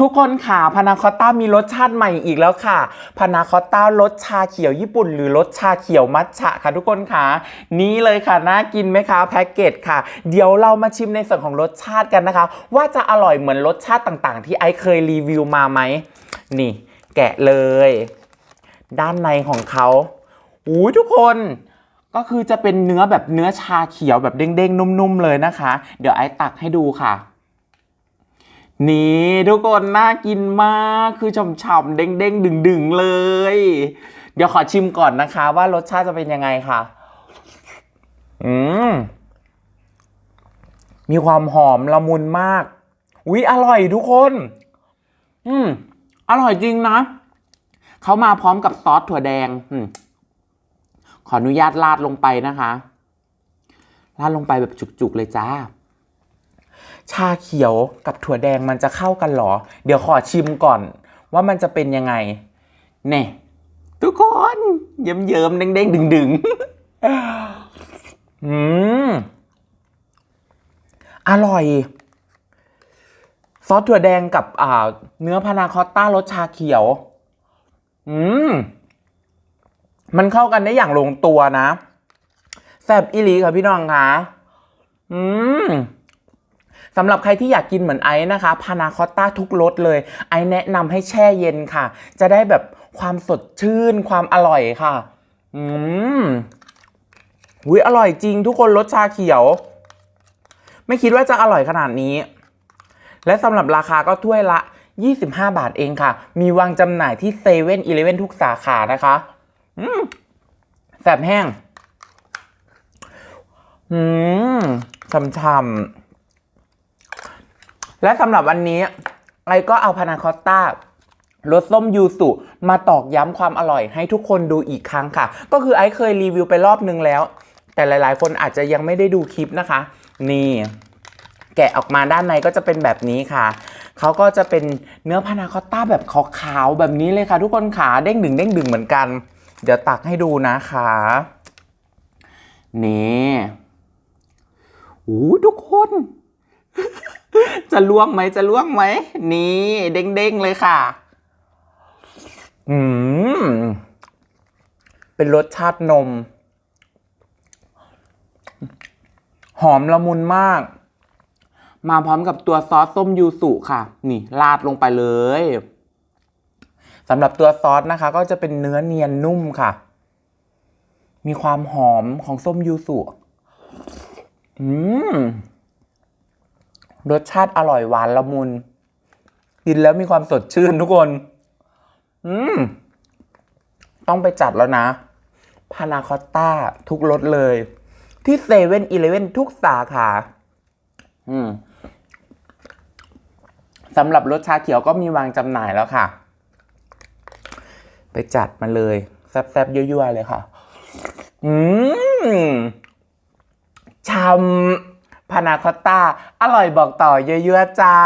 ทุกคนค่ะพานาคอต้ามีรสชาติใหม่อีกแล้วค่ะพานาคอต้ารสชาเขียวญี่ปุ่น หรือรสชาเขียวมัทฉะค่ะทุกคนค่ะ นี่เลยค่ะน่ากินไหมคะแพ็กเกจค่ะ เดี๋ยวเรามาชิมในส่วนของรสชาติกันนะคะ ว่าจะอร่อยเหมือนรสชาติต่างๆ ที่ไอเคยรีวิวมาไหมนี่ แกะเลย ด้านในของเขาอุ้ยทุกคนก็คือจะเป็นเนื้อแบบเนื้อชาเขียวแบบเด้งๆ นุ่มๆ เลยนะคะ เดี๋ยวไอตักให้ดูค่ะ นี่ทุกคนน่ากินมากคือฉ่ำๆเด้งๆ ดึงๆเลย เดี๋ยวขอชิมก่อนนะคะ ว่ารสชาติจะเป็นยังไงค่ะ อืมมีความหอมละมุนมากอุ๊ยอร่อยทุกคน อืมอร่อยจริงนะเขามาพร้อมกับซอสถั่วแดง อืมขออนุญาตราดลงไปนะคะราดลงไปแบบจุกๆเลยจ้า ชาเขียวกับถั่วแดงมันจะเข้ากันเหรอ เดี๋ยวขอชิมก่อน ว่ามันจะเป็นยังไงเน่ทุกคนเยิ้มเยิ้มเด้งๆดึงดึงอืมอร่อย ซอสถั่วแดงกับอ่า เนื้อพานาคอตต้ารสชาเขียว อืม มันเข้ากันได้อย่างลงตัวนะแซ่บอีลีค่ะพี่น้องคะอืม สำหรับใครที่อยากกินเหมือนไอซ์นะคะพานาคอตต้าทุกรสเลย ไอซ์แนะนำให้แช่เย็นค่ะ จะได้แบบความสดชื่นความอร่อยค่ะ อืมอุ้ยอร่อยจริงทุกคนรสชาเขียว ไม่คิดว่าจะอร่อยขนาดนี้ และสำหรับราคาก็ถ้วยละ 25 บาทเองค่ะ มีวางจำหน่ายที่เซเว่นอีเลเวนทุกสาขานะคะ อืมแสบแห้ง อืมช่ำๆ และสำหรับวันนี้ไอก็เอาพานาคอตต้ารสส้มยูสุมาตอกย้ำความอร่อยให้ทุกคนดูอีกครั้งค่ะ ก็คือไอเคยรีวิวไปรอบนึงแล้ว แต่หลาย ๆ คนอาจจะยังไม่ได้ดูคลิปนะคะ นี่ แกะออกมาด้านในก็จะเป็นแบบนี้ค่ะเขาก็จะเป็นเนื้อพานาคอตต้าแบบขาวๆแบบนี้เลยค่ะ ทุกคนขาเด้งดึงเด้งดึงเหมือนกัน เดี๋ยวตักให้ดูนะคะนี่โอ้ทุกคน จะล่วงไหมจะล่วงไหม นี่เด้งๆเลยค่ะ อืม เป็นรสชาตินม หอมละมุนมาก มาพร้อมกับตัวซอสส้มยูสุค่ะ นี่ราดลงไปเลยสำหรับตัวซอสนะคะ ก็จะเป็นเนื้อเนียนนุ่มค่ะ มีความหอมของส้มยูสุอืม รสชาติอร่อยหวานละมุน กินแล้วมีความสดชื่นทุกคน อืม ต้องไปจัดแล้วนะ พานาคอตต้าทุกรสเลย ที่เซเว่นอีเลเว่นทุกสาขาอืมสำหรับรสชาเขียวก็มีวางจำหน่ายแล้วค่ะ ไปจัดมาเลย แซ่บๆยั่วๆเลยค่ะ อืมชำ พานาคอตตาอร่อยบอกต่อเยอะๆจ้า